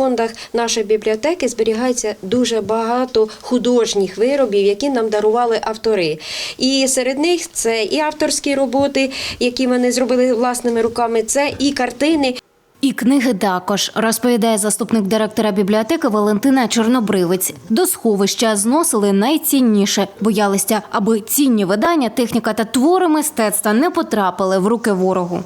фондах нашої бібліотеки зберігається дуже багато художніх виробів, які нам дарували автори. І серед них це і авторські роботи, які вони зробили власними руками, це і картини, І книги також, розповідає заступник директора бібліотеки Валентина Чорнобривець. До сховища зносили найцінніше. Боялися, аби цінні видання, техніка та твори мистецтва не потрапили в руки ворогу.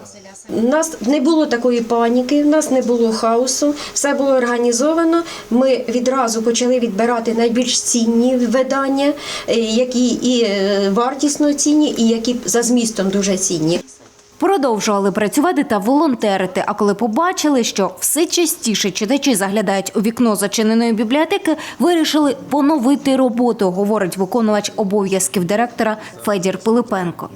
У нас не було такої паніки, в нас не було хаосу, все було організовано. Ми відразу почали відбирати найбільш цінні видання, е, які і е, вартісно цінні, і які за змістом дуже цінні. Продовжували працювати та волонтерити. А коли побачили, що все частіше читачі заглядають у вікно зачиненої бібліотеки, вирішили поновити роботу, говорить виконувач обов'язків директора Федір Пилипенко.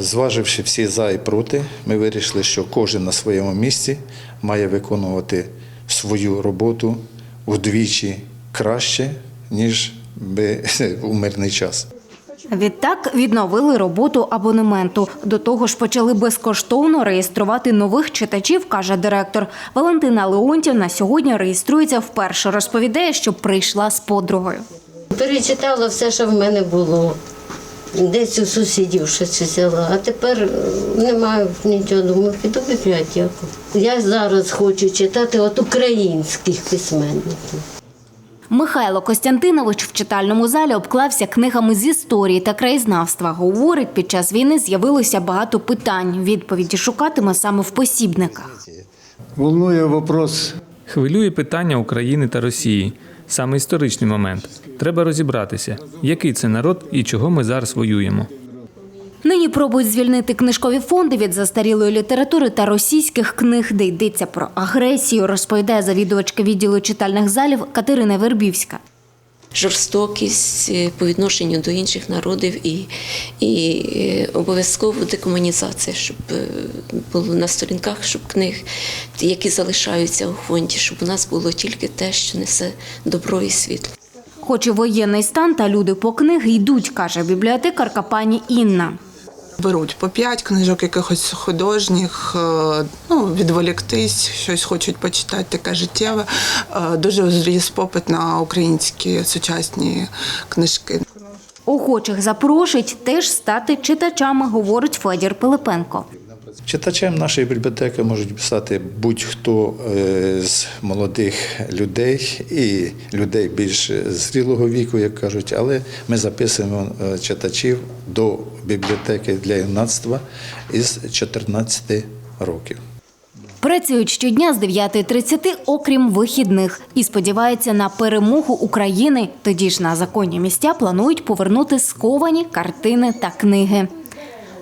Зваживши всі за і проти, ми вирішили, що кожен на своєму місці має виконувати свою роботу вдвічі краще, ніж би у мирний час. Відтак відновили роботу абонементу. До того ж, почали безкоштовно реєструвати нових читачів, каже директор. Валентина Леонтівна сьогодні реєструється вперше. Розповідає, що прийшла з подругою. Перечитала все, що в мене було. Десь у сусідів щось взяла, а тепер е, не маю нічого, думаю, піду в бібліотеку. Я зараз хочу читати от українських письменників. Михайло Костянтинович в читальному залі обклався книгами з історії та краєзнавства. Говорить, під час війни з'явилося багато питань. Відповіді шукатиме саме в посібниках. Волнує вопрос Хвилює питання України та Росії. Саме історичний момент. Треба розібратися, який це народ і чого ми зараз воюємо. Нині пробують звільнити книжкові фонди від застарілої літератури та російських книг, де йдеться про агресію, розповідає завідувачка відділу читальних залів Катерина Вербівська. Жорстокість е, по відношенню до інших народів і, і е, обов'язково декомунізація, щоб е, було на сторінках, щоб книг, які залишаються у фонді, щоб у нас було тільки те, що несе добро і світло. Хоч і воєнний стан та люди по книги йдуть, каже бібліотекарка пані Інна. Беруть по п'ять книжок якихось художніх, е, ну, відволіктись, щось хочуть почитати, таке життєве. Е, Дуже зріс попит на українські сучасні книжки. Охочих запрошують теж стати читачами, говорить Федір Пилипенко. Читачем нашої бібліотеки можуть писати будь-хто е, з молодих людей і людей більш зрілого віку, як кажуть, але ми записуємо е, читачів до бібліотеки для юнацтва із 14 років. Працюють щодня з 9.30, окрім вихідних, і сподіваються на перемогу України. Тоді ж на законні місця планують повернути сковані картини та книги.